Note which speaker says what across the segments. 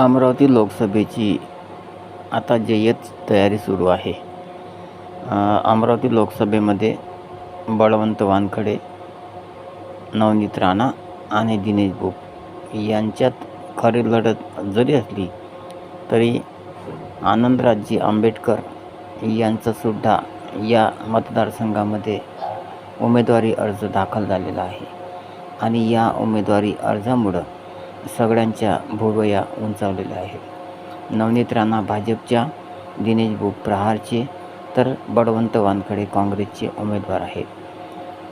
Speaker 1: अमरावती लोकसभेची आता जय्यत तयारी सुरू आहे. अमरावती लोकसभेमध्ये बळवंत वानखडे नवनीत राणा आणि दिनेश बोप यांच्यात खरी लढत जरी असली तरी आनंदराजी आंबेडकर यांचासुद्धा या मतदारसंघामध्ये उमेदवारी अर्ज दाखल झालेला आहे. आणि या उमेदवारी अर्जामुळं सगळ्यांच्या भुवया उंचावलेल्या आहेत. नवनीत राणा भाजपच्या दिनेश बुक प्रहारचे तर बळवंत वानखडे काँग्रेसचे उमेदवार आहेत.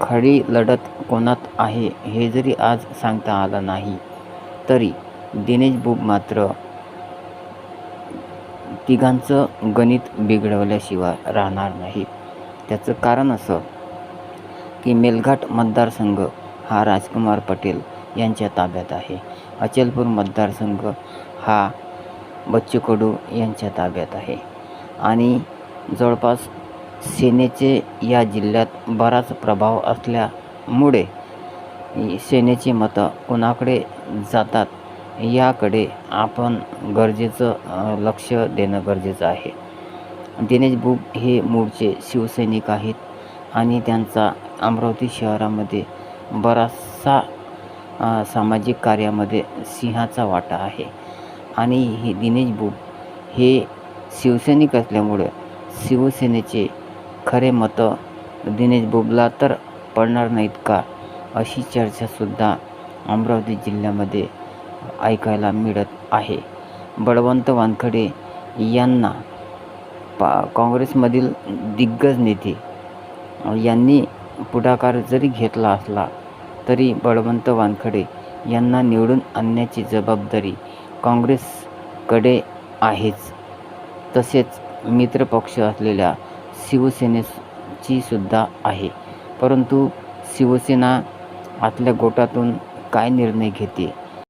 Speaker 1: खरी लढत कोणात आहे हे जरी आज सांगता आलं नाही तरी दिनेश बुक मात्र तिघांचं गणित बिघडवल्याशिवाय राहणार नाही. त्याचं कारण असं की मेलघाट मतदारसंघ हा राजकुमार पटेल यांच्या ताब्यात आहे. अचलपूर मतदारसंघ हा बच्चू कडू यांच्या ताब्यात आहे. आणि जवळपास सेनेचे या जिल्ह्यात बराच प्रभाव असल्यामुळे सेनेची मतं कोणाकडे जातात याकडे आपण गरजेचं लक्ष देणं गरजेचं आहे. दिनेश बुब हे मूळचे शिवसैनिक आहेत आणि त्यांचा अमरावती शहरामध्ये बराचसा सामाजिक कार्यामध्ये सिंहाचा वाटा आहे. आणि हे दिनेश बुब हे शिवसैनिक असल्यामुळं शिवसेनेचे खरे मतं दिनेश बुबला तर पडणार नाहीत का? अशी चर्चासुद्धा अमरावती जिल्ह्यामध्ये ऐकायला मिळत आहे. बळवंत वानखडे यांना पा काँग्रेसमधील दिग्गज नेते यांनी पुढाकार जरी घेतला असला तरी बळवंत वानखडे यांना निवडून आणण्याची जबाबदारी काँग्रेसकडे आहेच. तसेच मित्रपक्ष असलेल्या शिवसेनेची सुद्धा आहे. परंतु शिवसेना आतल्या गोटातून काय निर्णय घेते?